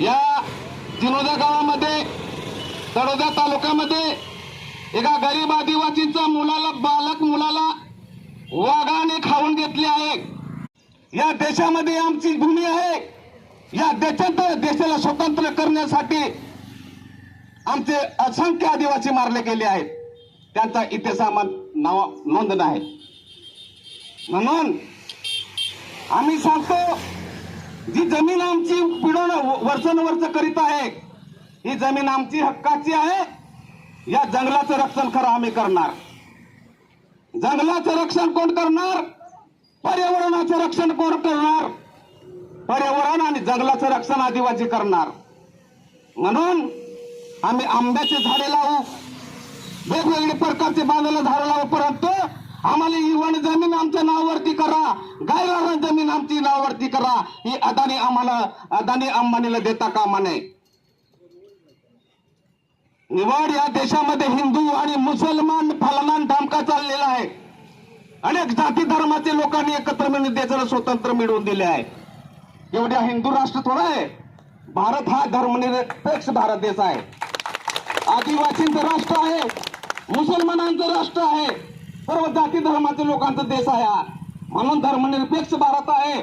या जिनोदा गावामध्ये तळोदा तालुक्यामध्ये एका गरीब आदिवासींचा मुलाला बालक मुलाला वाघाने खाऊन घेतले आहे. या देशामध्ये आमची भूमी आहे. या देशात देशाला स्वतंत्र करण्यासाठी आमचे असंख्य आदिवासी मारले गेले आहेत. त्यांचा इतिहासामध्ये नाव नोंद आहे. म्हणून आम्ही सांगतो जी जमीन आमची पिढून वर्षानुवर्ष करीत आहे ही जमीन आमची हक्काची आहे. या जंगलाचं रक्षण खरं आम्ही करणार. जंगलाचं रक्षण कोण करणार? पर्यावरणाचं रक्षण कोण करणार? पर्यावरण आणि जंगलाचं रक्षण आदिवासी करणार. म्हणून आम्ही आंब्याचे झाडे लावू वेगवेगळे प्रकारचे बांधायला झाडं लावू परंतु आम्हाला ही वन जमीन आमच्या नावावरती करा. गायला आमची नावावरती करा ही अदानी आम्हाला अदानी अंबानीला देता कामा नये. निवड या देशामध्ये हिंदू आणि मुसलमान फलमान ढामका चाललेला आहे. अनेक जाती धर्माचे लोकांनी एकत्र मिळून देशाला स्वतंत्र मिळवून दिले आहे. एवढ्या हिंदू राष्ट्र थोडा आहे. भारत हा धर्मनिरपेक्ष भारत देश आहे. आदिवासींचं राष्ट्र आहे. मुसलमानांचं राष्ट्र आहे. सर्व जाती धर्माचे लोकांचा देश आहे हा. म्हणून धर्मनिरपेक्ष भारत आहे.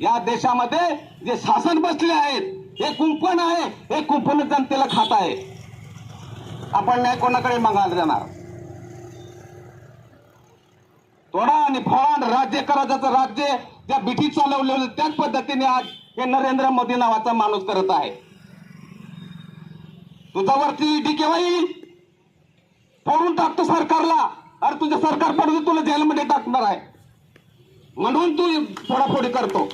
या देशामध्ये जे शासन बसले आहेत हे कुंपण आहे हे कुंपण जनतेला खात आहे. आपण नाही कोणाकडे मागायला जाणार थोडा आणि फळान राज्य कराजाचं राज्य ज्या बिठी चालवलेलं त्याच पद्धतीने आज हे नरेंद्र मोदी नावाचा माणूस करत आहे. तुझ्यावरती ईडी केव्हा येईल? फोडून टाकतो सरकारला. अरे तुझं सरकार पडून तुला जेलमध्ये टाकणार आहे. म्हणून तू फोडाफोडी करतो.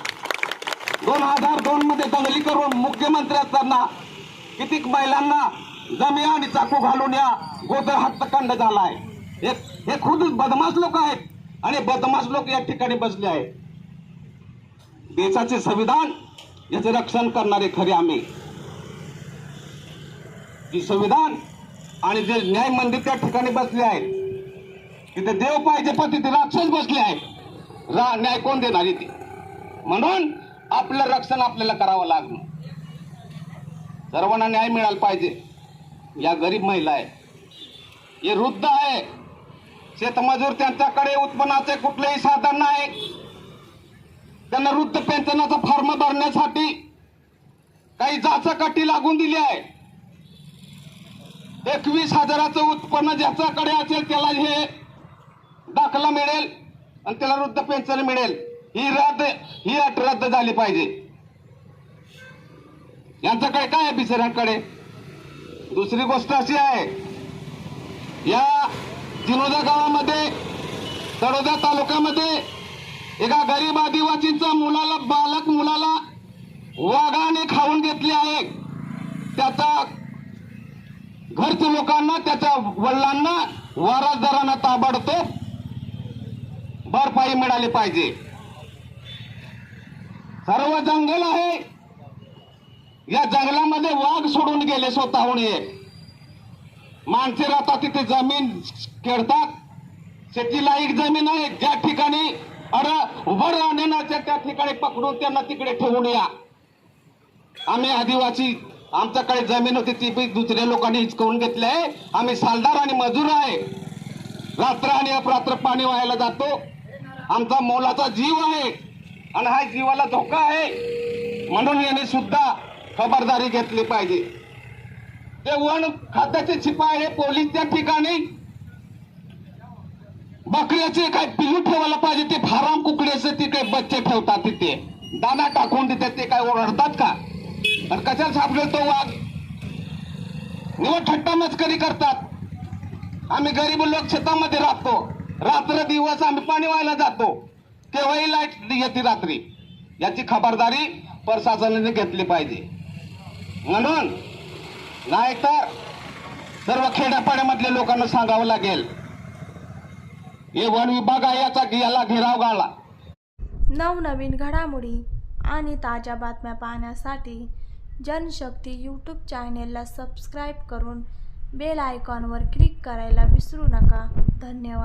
दोन हजार दोन मध्ये दंगली करून मुख्यमंत्री असताना कितीक महिलांना जमी आणि चाकू घालून या गोदर हत्याकांड झालाय. हे हे खुद बदमाश लोक आहेत आणि बदमाश लोक या ठिकाणी बसले आहेत. देशाचे संविधान याचे रक्षण करणारे खरे आम्ही. की संविधान आणि जे न्याय मंदिर त्या ठिकाणी बसले आहेत तिथे देव पाहिजे पण तिथे राक्षस बसले आहेत. न्याय कोण देणार येते म्हणून आपलं रक्षण आपल्याला करावं लागणं सर्वांना न्याय मिळाला पाहिजे. या गरीब महिला आहे. हे वृद्ध आहे. शेतमजूर त्यांच्याकडे उत्पन्नाचे कुठलेही साधन नाही. त्यांना वृद्ध पेन्शनाचा फॉर्म भरण्यासाठी काही जाचाकाठी लागून दिली आहे. एकवीस हजाराचं उत्पन्न ज्याच्याकडे असेल त्याला हे दाखला मिळेल. आणि त्याला वृद्ध पेन्शन मिळेल. ही रद्द ही अट रद्द झाली पाहिजे. यांच्याकडे काय आहे बिचाऱ्यांकडे दुसरी गोष्ट अशी आहे या जिनोदा गावामध्ये तळोदा तालुक्यामध्ये एका गरीब आदिवासींचा मुलाला बालक मुलाला वाघाने खाऊन घेतले आहे. त्याचा घरच्या लोकांना त्याच्या वडिलांना वारसदारांना ताबडतोब भरपाई मिळाली पाहिजे. सर्व जंगल आहे. या जंगलामध्ये वाघ सोडून गेले स्वतःहून ये माणसे राहतात तिथे जमीन खेळतात. शेतीला एक जमीन आहे. ज्या ठिकाणी अर उभं राहण्याच्या त्या ठिकाणी पकडून त्यांना तिकडे ठेवून या. आम्ही आदिवासी आमच्याकडे जमीन होती ती बी दुसऱ्या लोकांनी हिचकवून घेतली आहे. आम्ही सालदार आणि मजूर आहे. रात्र आणि अपरात्र पाणी व्हायला जातो. आमचा मोलाचा जीव आहे आणि हा जीवाला धोका आहे म्हणून याने सुद्धा खबरदारी घेतली पाहिजे. ते वण खात्याचे शिपाई आहे पोलीस त्या ठिकाणी. बकऱ्याचे काय पिलू ठेवायला पाहिजे ते फाराम कुकडे तिथे बच्चे ठेवतात तिथे. दाना टाकून तिथे ते काय ओरडतात का? आणि कशाला सापडेल तो वाघ? निवड ठट्टा मस्करी करतात. आम्ही गरीब लोक शेतामध्ये राहतो. रात्र दिवस आम्ही पाणी व्हायला जातो. तेव्हाही लाइट येते रात्री. याची खबरदारी प्रशासनाने घेतली पाहिजे. म्हणून नाहीतर सर्व खेड्यापाड्यामधल्या लोकांना सांगावं लागेल. हे वन विभाग आहे याचा याला घेराव गाळा नवनवीन घडामोडी आणि ताज्या बातम्या पाहण्यासाठी जनशक्ती यूट्यूब चॅनेलला सबस्क्राईब करून बेल आयकॉनवर क्लिक करायला विसरू नका. धन्यवाद.